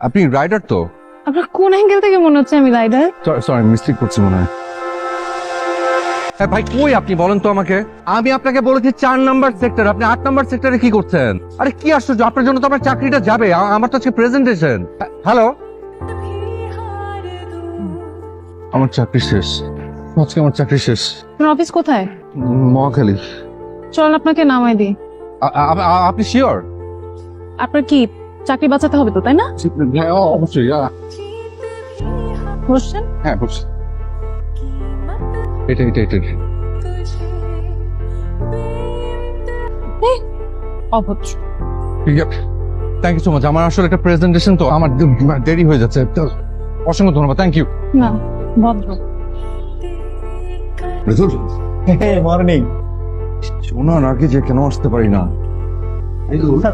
আপনি রাইডার তো? আপনার কোন অ্যাঙ্গেল থেকে মনে হচ্ছে আমি রাইডার? সরি মিস্টেক করছি মনে হয়। হ্যাঁ ভাই কই আপনি? বলেন তো আমাকে। আমি আপনাকে বলেছি চার নাম্বার সেক্টর। আপনি আট নাম্বার সেক্টরে কি করছেন? আরে কি আশ্চর্য! আপনার জন্য তো আমার চাকরিটা যাবে। আমার তো আজকে প্রেজেন্টেশন হ্যালো আমার চাকরি শেষ। আজকে আমার চাকরি শেষ। আপনার অফিস কোথায়? মহাখালী। চলেন আপনাকে নামাই দিই। আপনি শিওর আপনার কি চাকরি বাঁচাতে হবে তো তাই না? হ্যাঁ অবশ্যই বসছেন হ্যাঁ বুঝছি এটা এটা এটা অভদ্র। থ্যাংক ইউ সো মাচ আমার আসলে একটা প্রেজেন্টেশন তো আমার দেরি হয়ে যাচ্ছে। তো অসংখ্য ধন্যবাদ। থ্যাংক ইউ না ভদ্র। মর্নিং শোনার আগে যে কেন আসতে পারি না?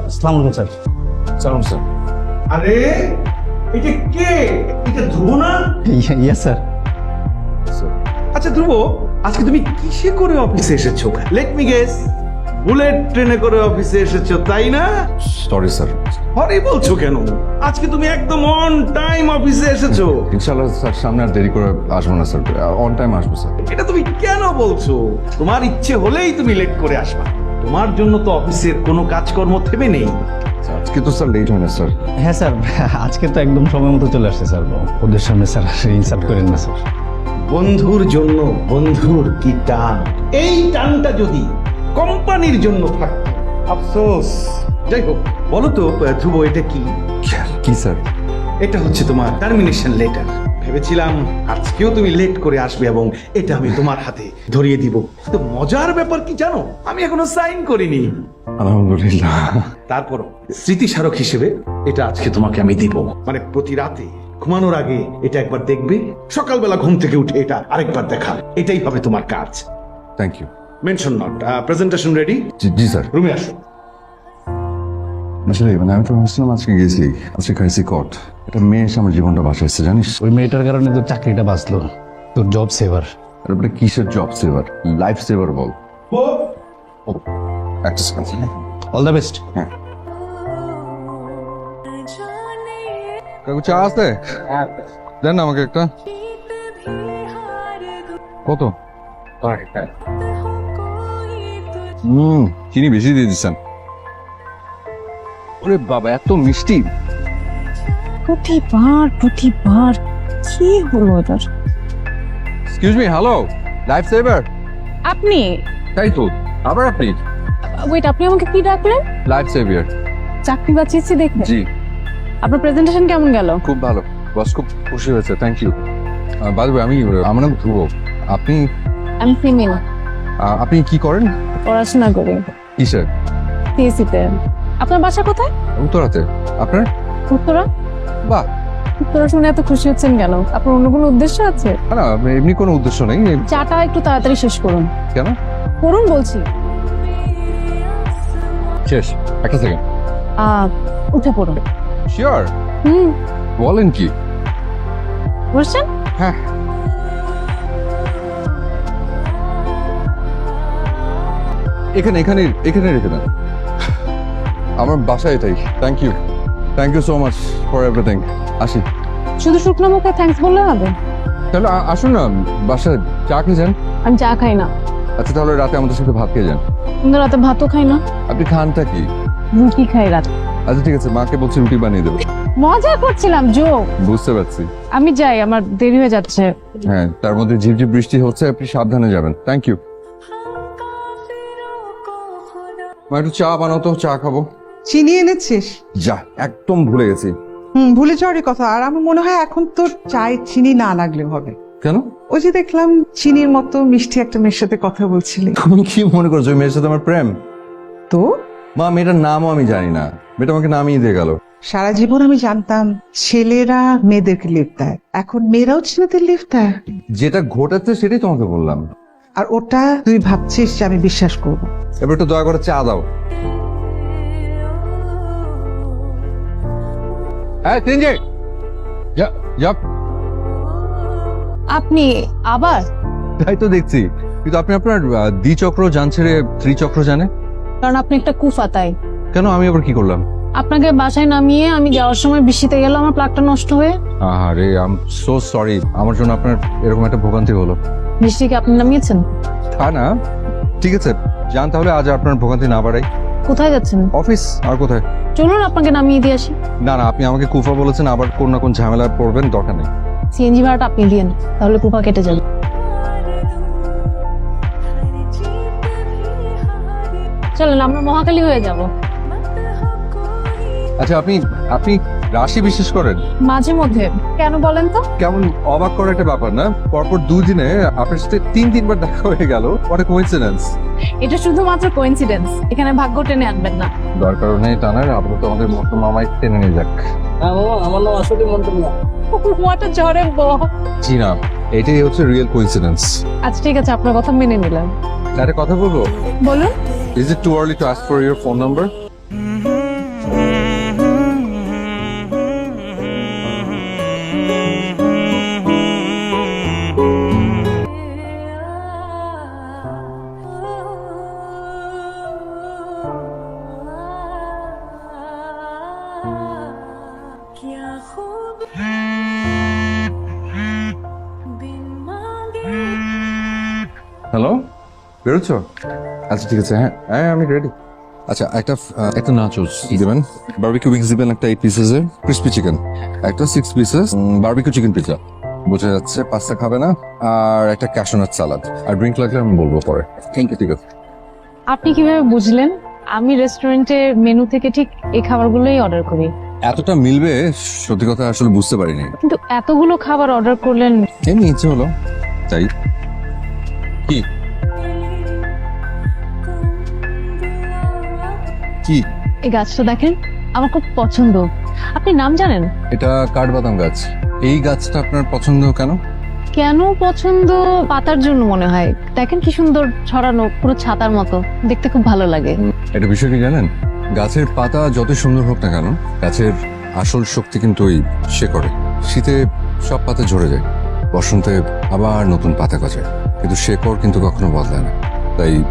আসসালামু আলাইকুম স্যার। সালাম স্যার আরে এটা কে? এটা ধ্রুব না? ইয়েস স্যার আচ্ছা ধ্রুব আজকে তুমি কিসে করে অফিসে এসেছ? লেট মি গেস বুলেট ট্রেনে করে অফিসে এসেছ তাই না? সরি স্যার আরে বলছো কেন? আজকে তুমি একদম অন টাইম অফিসে এসেছ। ইনশাআল্লাহ স্যার সামনে আর দেরি করে আসব না স্যার অন টাইম আসব স্যার এটা তুমি কেন বলছো? তোমার ইচ্ছে হলেই তুমি লেট করে আসবা। তোমার জন্য তো অফিসের কোনো কাজকর্ম থেমে নেই। আজকে তো স্যার লেট হয় না স্যার। হ্যাঁ স্যার আজকে তো একদম সময় মতো চলে আসছে স্যার। ওদের সামনে স্যার ইনসাল্ট করেন না স্যার। বন্ধুর জন্য বন্ধুর কি টান? এই টানটা যদি কোম্পানির জন্য থাকতো আফসোস। যাই হোক বলো তো ধ্রুব এটা কি? কি স্যার? এটা হচ্ছে তোমার টার্মিনেশন লেটার ভেবেছিলাম আজকেও তুমি লেট করে আসবে এবং এটা আমি তোমার হাতে ধরিয়ে দিব। তো মজার ব্যাপার কি জানো? আমি এখনও সাইন করিনি। আলহামদুলিল্লাহ। তারপরও স্মৃতিস্মারক হিসেবে এটা আজকে তোমাকে আমি দিব। মানে প্রতি রাতে ঘুমানোর আগে এটা একবার দেখবে সকালবেলা ঘুম থেকে উঠে এটা আরেকবার দেখা এটাই হবে তোমার কাজ। Thank you mention not presentation ready G sir. রুমে আসো। আসলে মানে আমি তো ভাবছিলাম আজকে গেছি আজকে খাইছি কট। একটা মেয়ে এসে আমার জীবনটা বাঁচাইছে জানিস? ওই মেয়েটার কারণে তোর চাকরিটা বাঁচলো তোর জব সেভার ওটা কিসের জব সেভার লাইফ সেভার বল। একটা সেকেন্ড অল দ্য বেস্ট কাকু চা আছে? দেন না আমাকে একটা। কত? হুম। চিনি বেশি দিয়ে দিচ্ছেন। ওরে বাবা এত মিষ্টি। প্রতিবার প্রতিবার কি হলো এটার? Excuse me hello life saver আপনি? তাই তো আবার আপনি? ওয়েট আপনি আমাকে কি ডাকলেন? লাইফ সেভিয়ার চাকরি বাঁচিয়েছি দেখে জি। আপনার প্রেজেন্টেশন কেমন গেল? খুব ভালো। বস খুব খুশি হয়েছে থ্যাংক ইউ বাদ আমি আমার নাম ধ্রুব। আপনি? আমি ফিমেল আহ, আপনি কি করেন? পড়াশোনা করি। কিসের? সিএসিতে আপনার বাসা কোথায়? উত্তরাতে। আপনার? উত্তরা। বাহ শুনে এত খুশি হচ্ছেন কেন? আপনার অন্য কোনো উদ্দেশ্য আছে? না এমনি কোনো উদ্দেশ্য নেই। এ- চাটা একটু তাড়াতাড়ি শেষ করুন। কেন? করুন বলছি। শেষ একটা সেকেন্ড উঠে পড়ুন। শিওর হুম। বলেন কি? হ্যাঁ। এখানে এখানে এখানে রেখে দেন। আমার বাসায় এটাই। Thank you thank you so much for everything আসি। শুধু শুকনো মুখে থ্যাঙ্কস বললে হবে? তাহলে আ- আসুন না বাসায় চা খেয়ে যান আমি চা খাই না। আচ্ছা তাহলে রাতে আমাদের সাথে ভাত খেয়ে যান। কিন্তু রাতে ভাতও খাই না। আপনি খানটা কি? রুটি খাই রাতে। আচ্ছা ঠিক আছে মাকে বলছি রুটি বানিয়ে দেবো। মজা করছিলাম জো। বুঝতে পারছি। আমি যাই আমার দেরি হয়ে যাচ্ছে। হ্যাঁ তার মধ্যে ঝিপঝিপ বৃষ্টি হচ্ছে আপনি সাবধানে যাবেন। থ্যাংক ইউ মা একটু চা বানাও তো চা খাব। চিনি এনেছিস যা একদম ভুলে গেছি। হুম ভুলে যাওয়ারই কথা। আর আমার মনে হয় এখন তোর চায়ে চিনি না লাগলে হবে। কেন? ওই যে দেখলাম চিনির মতো মিষ্টি একটা মেয়ের সাথে কথা বলছিলি। তুমি কি মনে করছ ওই মেয়ের সাথে আমার প্রেম? তো? মা মেয়েটার নামও আমি জানি না। মেয়েটা আমাকে নামিয়ে দিয়ে গেল। সারা জীবন আমি জানতাম ছেলেরা মেয়েদেরকে লিফট দেয়। এখন মেয়েরাও ছেলেদের লিফট দেয়। যেটা ঘটেছে সেটাই তোমাকে বললাম। আর ওটা তুই ভাবছিস যে আমি বিশ্বাস করব। এবার একটু দয়া করে চা দাও। হ্যাঁ তিনজে। যা যা। আপনি আবার? তাই তো দেখছি। কিন্তু আপনি আপনার আহ, দ্বিচক্র যান ছেড়ে ত্রিচক্র জানে কারণ আপনি একটা কুফা তাই। কেন? আমি আবার কি করলাম? আপনাকে বাসায় নামিয়ে আমি যাওয়ার সময় বৃষ্টিতে গেল আমার প্লাগটা নষ্ট হয়ে। আরে আম সো সরি আমার জন্য আপনার এরকম একটা ভোগান্তি হলো। বৃষ্টিকে আপনি নামিয়েছেন? তা না। ঠিক আছে যান তাহলে আজ আপনার ভোগান্তি না বাড়াই। কোথায় যাচ্ছেন? অফিস? আর কোথায়? চলুন আপনাকে নামিয়ে দিয়ে আসি। না না আপনি আমাকে কুফা বলেছেন আবার কোন না কোন ঝামেলা পড়বেন দরকার নেই। সিএনজি ভাড়াটা আপনি দিয়েন তাহলে কুপা কেটে যাবে। চলেন আমরা মহাকালী হয়ে যাব। আচ্ছা আপনি আপনি রাশি বিশ্বাস করেন? মাঝে মধ্যে। কেন বলেন তো? কেমন অবাক করার একটা ব্যাপার না? পরপর দুই দিনে আপনার সাথে তিন তিনবার দেখা হয়ে গেল। পরে কোইন্সিডেন্স এটা শুধুমাত্র কোইন্সিডেন্স এখানে ভাগ্য টেনে আনবেন না। দরকার নেই টানার আপাতত আমাদের মতো মামাই টেনে নিয়ে যাক। আমার নাম আসলে মন্তুলিয়া ওয়াট আ জরে ব জি না এটাই হচ্ছে রিয়েল কোইন্সিডেন্স আচ্ছা ঠিক আছে আপনার কথা মেনে নিলাম। আরে কথা বলব? বলুন। Is it too early to ask for your phone number বেরোচ্ছ আচ্ছা ঠিক আছে হ্যাঁ। হ্যাঁ আমি রেডি আচ্ছা একটা একটা নাচোস দিবেন? বারবিকিউ উইংস দিবেন একটা এইট পিসেসের ক্রিসপি চিকেন একটা six pieces barbecue chicken pizza বোঝা যাচ্ছে পাস্তা খাবে না। আর একটা ক্যাশনাট সালাদ আর ড্রিঙ্ক লাগলে আমি বলব পরে। থ্যাংক ইউ ঠিক আছে। আপনি কীভাবে বুঝলেন? আমি রেস্টুরেন্টের মেনু থেকে ঠিক এই খাবারগুলোই অর্ডার করি। এতটা মিলবে সত্যি কথা আসলে বুঝতে পারিনি। কিন্তু এতগুলো খাবার অর্ডার করলেন এমনি ইচ্ছে হলো তাই। কি? কি? এই গাছটা দেখেন আমার খুব পছন্দ। আপনি নাম জানেন? এটা কাঠবাদাম গাছ। এই গাছটা আপনার পছন্দ কেন? কেন পছন্দ? পাতার জন্য মনে হয়। দেখেন কি সুন্দর ছড়ানো পুরো ছাতার মতো। দেখতে খুব ভালো লাগে। এটা বিষয় কি জানেন? গাছের পাতা যত সুন্দর হোক না কেন গাছের আসল শক্তি কিন্তু ওই শেকড়ে। শীতে সব পাতা ঝরে যায় বসন্তে আবার নতুন পাতা গজায়। কিন্তু শেকড় কিন্তু কখনো বদলায় না। তাই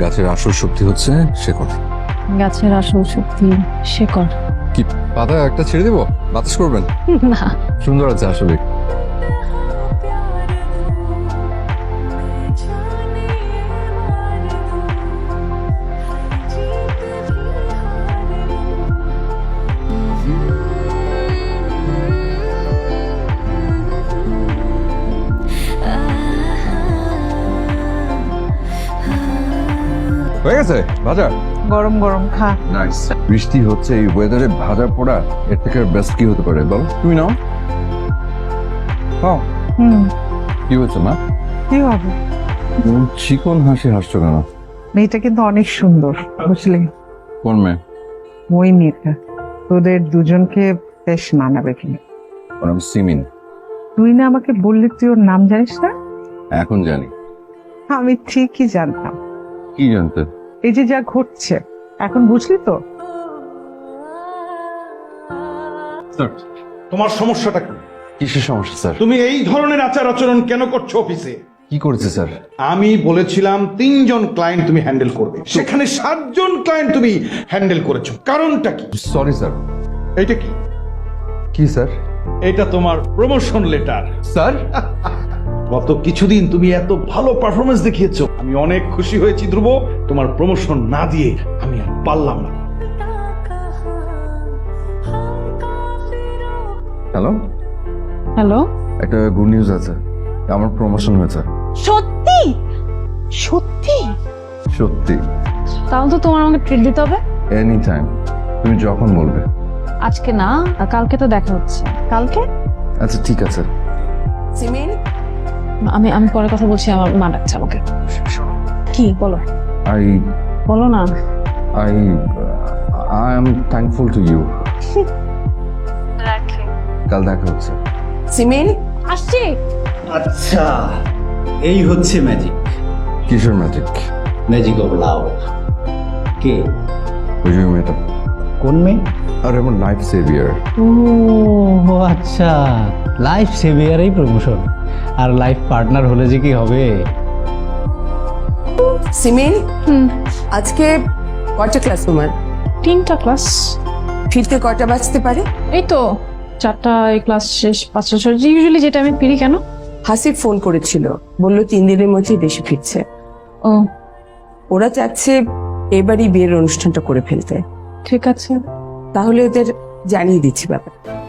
গাছের আসল শক্তি হচ্ছে শেকড়। গাছের আসল শক্তি শেকড়। কি পাতা একটা ছেড়ে দেবো? বাতাস করবেন? না। সুন্দর আছে আসলে। গেছে? ভাজা গরম গরম খা। নাইস বৃষ্টি হচ্ছে এই ওয়েদারে ভাজা পোড়া এর থেকে বেস্ট কি হতে পারে? বলো। তুমি নাও। হ্যাঁ হুম। কি হচ্ছে মা? কি হবে? চিকন হাসি হাসছো কেন? মেয়েটা কিন্তু অনেক সুন্দর বুঝলি? কোন মেয়ে? ওই মেয়েটা। তোদের দুজনকে বেশ মানাবে কিনা। ওর নাম সিমিন। তুই না আমাকে বললি তুই ওর নাম জানিস না? এখন জানি। আমি ঠিকই জানতাম। কি জানতে? এই যে যা ঘটছে এখন বুঝলি তো? তোমার সমস্যাটা কি? কিসের সমস্যা স্যার? তুমি এই ধরনের আচার আচরণ কেন করছ অফিসে? কি করেছে স্যার? আমি বলেছিলাম তিনজন ক্লায়েন্ট তুমি হ্যান্ডেল করবে। সেখানে সাতজন ক্লায়েন্ট তুমি হ্যান্ডেল করেছ। কারণটা কি? Sorry sir. এটা কি? কি স্যার? এটা তোমার প্রমোশন লেটার স্যার? গত কিছুদিন তুমি এত ভালো পারফরমেন্স দেখিয়েছো। আমি অনেক খুশি হয়েছি ধ্রুব। তোমার প্রমোশন না দিয়ে আমি আর পারলাম না। হ্যালো হ্যালো একটা গুড নিউজ আছে। আমার প্রমোশন হয়েছে। সত্যি? সত্যি? সত্যি। তাহলে তো তোমার আমাকে ট্রিট দিতে হবে। এনি টাইম তুমি যখন বলবে। আজকে না কালকে তো দেখা হচ্ছে। কালকে? আচ্ছা ঠিক আছে। সিমিন আমি আমি পরে কথা বলছি আমার মা ডাকছে আমাকে। কি? বলো। আই বলো না। I I am thankful to you কাল দেখা হচ্ছে। সিমিন আসছি। আচ্ছা এই হচ্ছে magic Kishore magic magic of love কে? ওই যে মেয়েটা। কোন মেয়ে? আর আমার লাইফ সেভিয়ার ও আচ্ছা। লাইফ সেভিয়ারই প্রমোশন আর লাইফ পার্টনার হলে যে কি হবে? সিমিন হুম। আজকে কয়টা ক্লাস তোমার? তিনটা ক্লাস ফিরতে কয়টা বাজতে পারে? এই তো চারটা ক্লাস শেষ পাঁচটা ছয় ইউজুয়ালি যেটা আমি ফিরি কেন? হাসিব ফোন করেছিল বলল তিন দিনের মধ্যেই দেশে ফিরছে। ও। ওরা চাচ্ছে এবারই বিয়ের অনুষ্ঠানটা করে ফেলতে। ঠিক আছে। তাহলে ওদের জানিয়ে দিচ্ছি ব্যাপার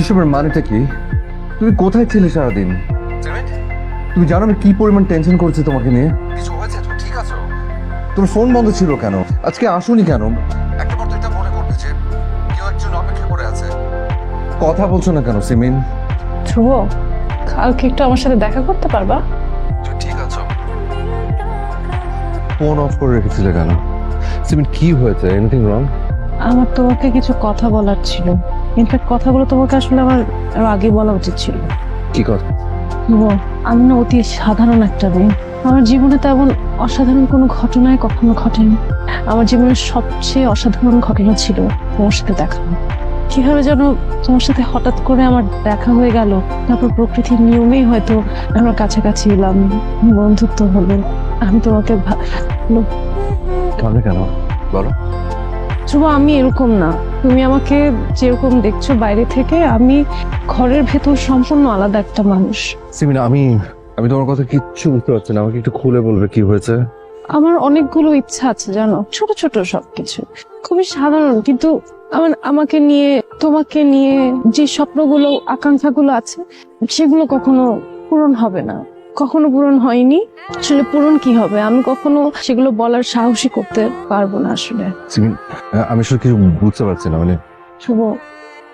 এসবের মানেটা কি? তুমি কোথায় ছিলে সারাদিন? তুমি জানো আমি কি পরিমাণ টেনশন করছি তোমাকে নিয়ে? কিছু হয়েছে? তুমি ঠিক আছো? তোমার ফোন বন্ধ ছিল কেন? আজকে আসোনি কেন? একটা বার মনে করবে যে কেউ একজন অপেক্ষা করে আছে। কথা বলছো না কেন সিমিন? ধ্রুব কালকে একটু আমার সাথে দেখা করতে পারবা? তুমি ঠিক আছো? ফোন অফ করে রেখেছিলে কেন? সিমিন কি হয়েছে? এনিথিং রং আমার তোমাকে কিছু কথা বলার ছিল। ইনফ্যাক্ট কথাগুলো তোমাকে আসলে আমার আরও আগে বলা উচিত ছিল। কি কথা? আমি না অতি সাধারণ একটা মেয়ে। আমার জীবনে তেমন অসাধারণ কোনো ঘটনায় কখনো ঘটেনি। আমার জীবনের সবচেয়ে অসাধারণ ঘটনা ছিল তোমার সাথে দেখা। কীভাবে যেন তোমার সাথে হঠাৎ করে আমার দেখা হয়ে গেল তারপর প্রকৃতির নিয়মেই হয়তো আমরা কাছাকাছি এলাম বন্ধুত্ব হলো। আমি তোমাকে ভা- কারণে কেন? বলো। ধ্রুব আমি এরকম না। তুমি আমাকে যেরকম দেখছ বাইরে থেকে আমি ঘরের ভেতর সম্পূর্ণ আলাদা একটা মানুষ। সিমিন আমি আমি তোমার কথা কিচ্ছু বুঝতে পারছি না। আমাকে একটু খুলে বলবে কি হয়েছে? আমার অনেকগুলো ইচ্ছা আছে জানো। ছোট ছোট সবকিছু। খুবই সাধারণ কিন্তু আমার আমাকে নিয়ে তোমাকে নিয়ে যে স্বপ্নগুলো আকাঙ্ক্ষাগুলো আছে সেগুলো কখনো পূরণ হবে না। কখনো পূরণ হয়নি। আসলে পূরণ কি হবে? আমি কখনো সেগুলো বলার সাহসী করতে পারব না আসলে। সিমিন আমি আসলে কিছু বুঝতে পারছি না মানে শুভ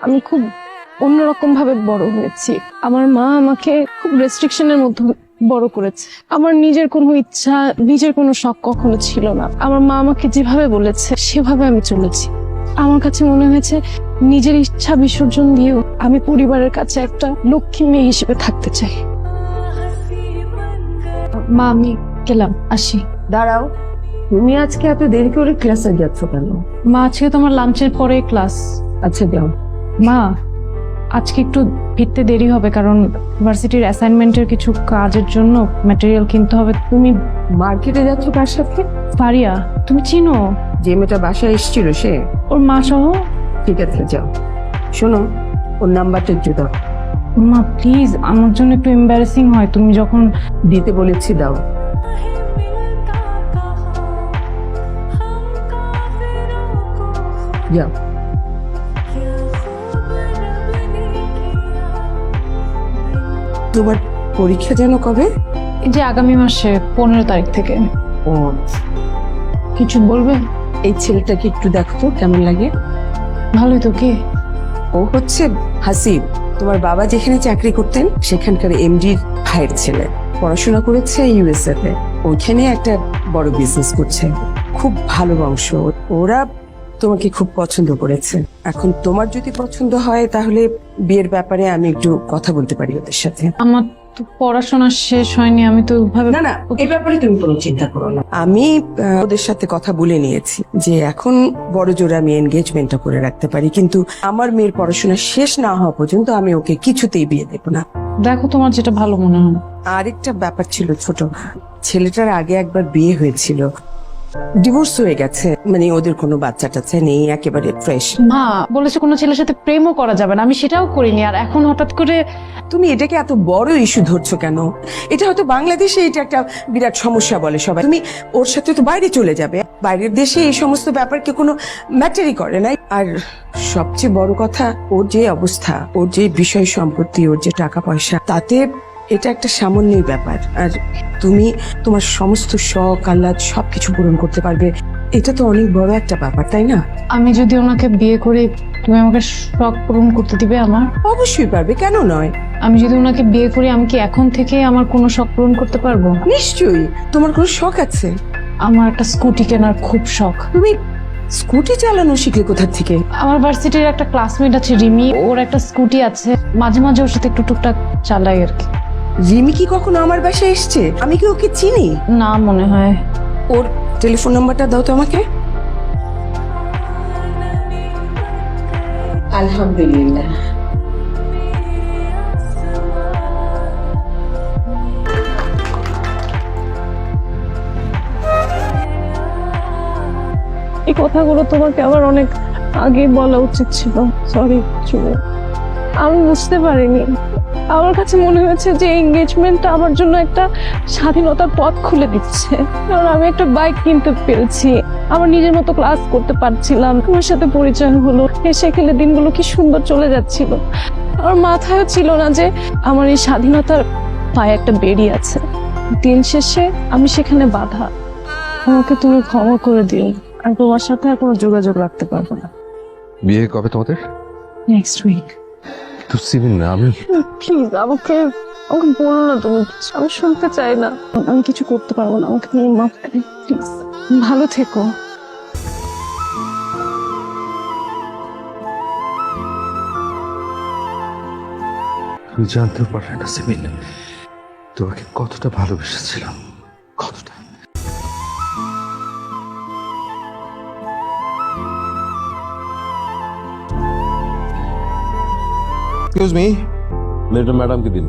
আমি খুব অন্যরকম ভাবে বড় হয়েছি। আমার মা আমাকে খুব রেস্ট্রিকশনের মধ্যে বড় করেছে। আমার নিজের কোনো ইচ্ছা নিজের কোনো শখ কখনো ছিল না। আমার মা আমাকে যেভাবে বলেছে সেভাবে আমি চলেছি। আমার কাছে মনে হয়েছে নিজের ইচ্ছা বিসর্জন দিয়েও আমি পরিবারের কাছে একটা লক্ষ্মী মেয়ে হিসেবে থাকতে চাই। মা আমি গেলাম আসি। দাঁড়াও তুমি আজকে এত দেরি করে ক্লাসে যাচ্ছ কেন? মা আজকে তোমার লাঞ্চের পরে ক্লাস আচ্ছা যাও। মা আজকে একটু ফিরতে দেরি হবে কারণ ইউনিভার্সিটির অ্যাসাইনমেন্টের কিছু কাজের জন্য ম্যাটেরিয়াল কিনতে হবে। তুমি মার্কেটে যাচ্ছ কার সাথে? পারিয়া তুমি চিনো? যে মেয়েটা বাসায় এসেছিল সে? ওর মা সহ? ঠিক আছে যাও। শোনো ওর নাম্বারটা একটু দাও। মা প্লিজ আমার জন্য একটু এম্বারেসিং হয়। তুমি যখন দিতে বলেছি দাও। যাও। তোমার পরীক্ষা যেন কবে? এই যে আগামী মাসে পনেরো তারিখ থেকে। ও কিছু বলবে? এই ছেলেটাকে একটু দেখো তো কেমন লাগে। ভালোই তো কে? ও হচ্ছে হাসিব। তোমার বাবা যেখানে চাকরি করতেন, সেখানকার এমডির ভাইয়ের ছেলে। পড়াশোনা করেছে ইউএসএ তে। ওইখানে একটা বড় বিজনেস করছে। খুব ভালো বংশ। ওরা তোমাকে খুব পছন্দ করেছে। এখন তোমার যদি পছন্দ হয়, তাহলে বিয়ের ব্যাপারে আমি একটু কথা বলতে পারি ওদের সাথে। আমার তো পড়াশোনা শেষ হয়নি আমি তো ওইভাবে না না এই ব্যাপারে তুমি কোনো চিন্তা করো না। আমি আহ, ওদের সাথে কথা বলে নিয়েছি যে এখন বড় জোরে আমি এনগেজমেন্টটা করে রাখতে পারি কিন্তু আমার মেয়ের পড়াশোনা শেষ না হওয়া পর্যন্ত আমি ওকে কিছুতেই বিয়ে দেবো না। দেখো তোমার যেটা ভালো মনে হয়। আরেকটা ব্যাপার ছিল ছোট ছেলেটার আগে একবার বিয়ে হয়েছিল। ডিভোর্স হয়ে গেছে। মানে ওদের কোনো বাচ্চা টাচ্চা নেই একেবারে ফ্রেশ মা বলেছে কোনো ছেলের সাথে প্রেমও করা যাবে না আমি সেটাও করিনি। আর এখন হঠাৎ করে তুমি এটাকে এত বড় ইস্যু ধরছো কেন? এটা হয়তো বাংলাদেশে এটা একটা বিরাট সমস্যা বলে সবাই। তুমি ওর সাথে তো বাইরে চলে যাবে। বাইরের দেশে এই সমস্ত ব্যাপারকে কোনো ম্যাটারই করে না আর সবচেয়ে বড় কথা ওর যে অবস্থা ওর যে বিষয় সম্পত্তি ওর যে টাকা পয়সা তাতে এটা একটা সামান্যই ব্যাপার। আর তুমি তোমার সমস্ত শখ আহ্লাদ সবকিছু পূরণ করতে পারবে। এটা তো অনেক বড় একটা ব্যাপার তাই না? আমি যদি ওনাকে বিয়ে করে তুমি আমাকে শখ পূরণ করতে দিবে আমার? অবশ্যই পারবে কেন নয়? আমি যদি ওনাকে বিয়ে করি আমি কি এখন থেকে আমার কোনো শখ পূরণ করতে পারব? নিশ্চয়ই। তোমার কোনো শখ আছে? আমার একটা স্কুটি কেনার খুব শখ। তুমি স্কুটি চালানো শিখলে কোথা থেকে? আমার ভার্সিটির একটা ক্লাসমেট আছে রিমি। ওর একটা স্কুটি আছে। মাঝে মাঝে ওর সাথে একটু টুকটাক চালাই আর কি। রিমি কি কখনো আমার বাসায় এসছে? আমি কি ওকে চিনি? না মনে হয়। ওর টেলিফোন নাম্বারটা দাও তো আমাকে। আলহামদুলিল্লাহ। এই কথাগুলো তোমাকে আমার অনেক আগে বলা উচিত ছিল। সরি চুলে আমি বুঝতে পারিনি। আমার কাছে মনে হয়েছে যে এঙ্গেজমেন্টটা আমার জন্য একটা স্বাধীনতার পথ খুলে দিচ্ছে। কারণ আমি একটা বাইক কিনতে পেরেছি। আমার নিজের মতো ক্লাস করতে পারছিলাম। তোমার সাথে পরিচয় হলো। হেসে খেলে দিনগুলো কি সুন্দর চলে যাচ্ছিল। আমার মাথায়ও ছিল না যে আমার এই স্বাধীনতার পায়ে একটা বেরিয়ে আছে। দিন শেষে আমি সেখানে বাধা। আমাকে তুমি ক্ষমা করে দিও। আর তোমার সাথে আর কোনো যোগাযোগ রাখতে পারব না। বিয়ে কবে তোমাদের? নেক্সট উইক তো সিমিন না আমি প্লিজ আমাকে আমাকে বলো না তুমি কিছু। আমি শুনতে চাই না। আমি কিছু করতে পারব না আমাকে নিয়ে মাফ করে প্লিজ ভালো থেকো। তুমি জানতেও পারলে না সিমিন তোমাকে কতটা ভালোবেসেছিলাম। এক্সকিউজ মি লেটার ম্যাডামকে দিন।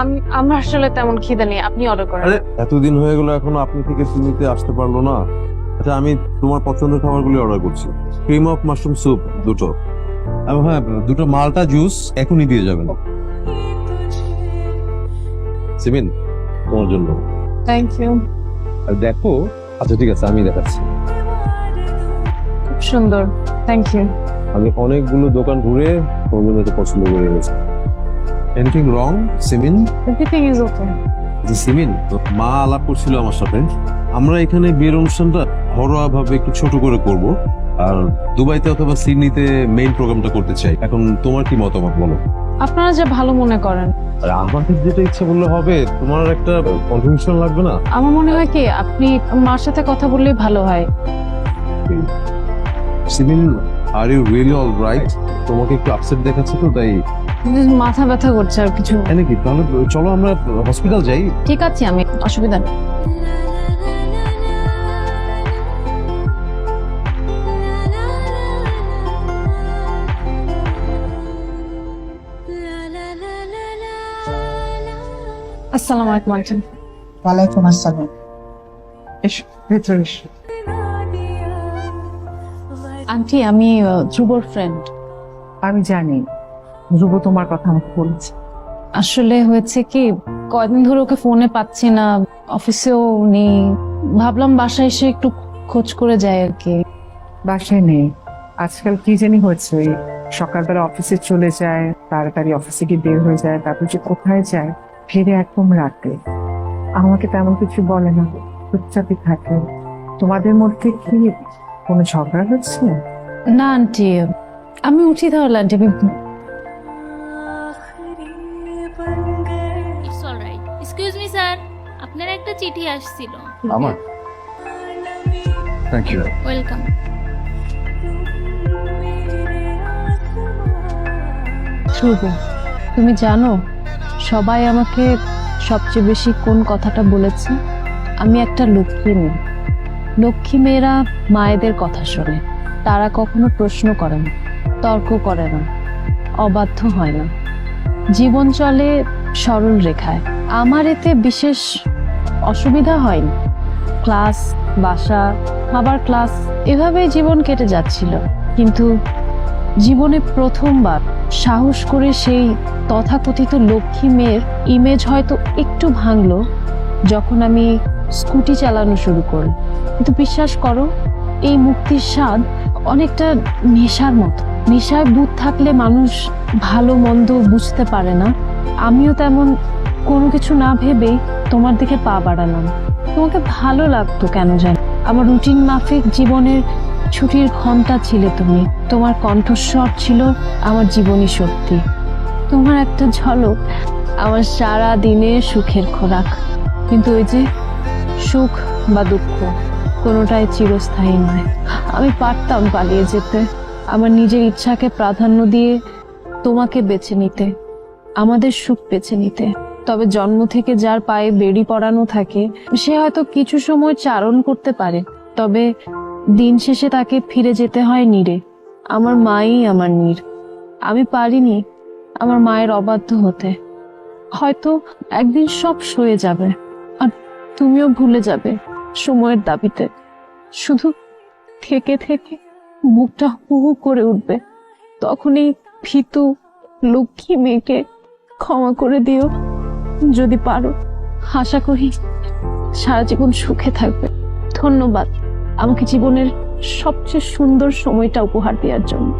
আমি আমার আসলে তেমন খিদে নেই আপনি অর্ডার করেন। আরে এতদিন হয়ে গেল এখনও আপনি থেকে সিমিতে আসতে পারল না। আচ্ছা আমি তোমার পছন্দের খাবারগুলি অর্ডার করছি। ক্রিম অফ মাশরুম স্যুপ দুটো। এবং হ্যাঁ দুটো মালটা জুস এখনই দিয়ে যাবেন। সিমিন তোমার জন্য। থ্যাংক ইউ আর দেখো আচ্ছা ঠিক আছে আমি দেখাচ্ছি। খুব সুন্দর থ্যাংক ইউ আমি অনেকগুলো দোকান ঘুরে এটা পছন্দ করে এনেছি। Anything wrong Simin everything is okay যে সিমিন মা আলাপ করছিল আমার সাথে। আমরা এখানে বিয়ের অনুষ্ঠানটা ঘরোয়া ভাবে একটু ছোট করে করব। আর দুবাইতে অথবা সিডনিতে মেইন প্রোগ্রামটা করতে চাই। এখন তোমার কি মতামত বলো? আপনারা যা ভালো মনে করেন। আর আমাদের যেটা ইচ্ছে বললে হবে তোমার একটা কন্ট্রিবিউশন লাগবে না? আমার মনে হয় কি আপনি মার সাথে কথা বললেই ভালো হয়। Simin are you really all right তোমাকে একটু আপসেট দেখাচ্ছে তো তাই মাথা ব্যথা করছে আর কিছু। তাই নাকি? তাহলে চলো আমরা হসপিটাল যাই। ঠিক আছে আমি অসুবিধা নেই। আসসালামু আলাইকুম আন্টি ওয়ালাইকুম আসসালাম। এসো ভেতরে এসো। আন্টি আমি ধ্রুবর ফ্রেন্ড আমি জানি। ধ্রুব তোমার কথা আমাকে বলেছে। আসলে হয়েছে কি কয়দিন ধরে ওকে ফোনে পাচ্ছি না অফিসেও নেই। ভাবলাম বাসায় এসে একটু খোঁজ করে যাই আর কি। বাসায় নেই। আজকাল কি জানি হয়েছে ওই সকালবেলা অফিসে চলে যায় তাড়াতাড়ি অফিসে গিয়ে বের হয়ে যায় তারপর যে কোথায় যায় ফিরে একদম রাতে। আমাকে তেমন কিছু বলে না চুপচাপই থাকে। তোমাদের মধ্যে কি কোনো ঝগড়া হচ্ছে? না আন্টি। আমি উঠি তাহলে আন্টি। আমি it's alright excuse me sir আপনার একটা চিঠি আসছিল। আমার? থ্যাংক ইউ ওয়েলকাম ধ্রুব তুমি জানো সবাই আমাকে সবচেয়ে বেশি কোন কথাটা বলেছে? আমি একটা লক্ষ্মী মেয়ে। লক্ষ্মী মেয়েরা মায়েদের কথা শোনে। তারা কখনো প্রশ্ন করে না, তর্ক করে না, অবাধ্য হয় না। জীবন চলে সরল রেখায়। আমার এতে বিশেষ অসুবিধা হয়নি। ক্লাস, বাসা, আবার ক্লাস, এভাবেই জীবন কেটে যাচ্ছিল। কিন্তু জীবনে প্রথমবার সাহস করে সেই তথাকথিত লক্ষ্মী মেয়ের ইমেজ হয়তো একটু ভাঙল, যখন আমি স্কুটি চালানো শুরু করি কিন্তু বিশ্বাস করো, এই মুক্তির স্বাদ অনেকটা নেশার মতো। নেশায় বুধ থাকলে মানুষ ভালো, মন্দ বুঝতে পারে না। আমিও তেমন কোনো কিছু না ভেবেই তোমার দিকে পা বাড়ালাম। তোমাকে ভালো লাগতো কেন জানি? আমার রুটিন মাফিক জীবনের ছুটির ঘণ্টা ছিলে তুমি। তোমার কণ্ঠস্বর ছিল আমার জীবনী সত্যি তোমার একটা ঝলক আমার সারা দিনের সুখের খোরাক। কিন্তু ওই যে সুখ বা দুঃখ। কোনোটাই চিরস্থায়ী নয়। আমি পারতাম পালিয়ে যেতে। আমার নিজের ইচ্ছাকে প্রাধান্য দিয়ে তোমাকে বেছে নিতে, আমাদের সুখ বেছে নিতে। তবে জন্ম থেকে যার পায়ে বেড়ি পড়ানো থাকে, সে হয়তো কিছু সময় চারণ করতে পারে, তবে দিন শেষে তাকে ফিরে যেতে হয় নীরে আমার মাই আমার নীর আমি পারিনি আমার মায়ের অবাধ্য হতে। হয়তো একদিন সব সয়ে যাবে, আর তুমিও ভুলে যাবে। সময়ের দাবিতে। শুধু থেকে থেকে মুখটা হু হু করে উঠবে। তখনই ভীতু লক্ষ্মী মেয়েকে ক্ষমা করে দিও। যদি পারো, আশা করি সারা জীবন সুখে থাকবে। ধন্যবাদ আমাকে জীবনের সবচেয়ে সুন্দর সময়টা উপহার দেওয়ার জন্য।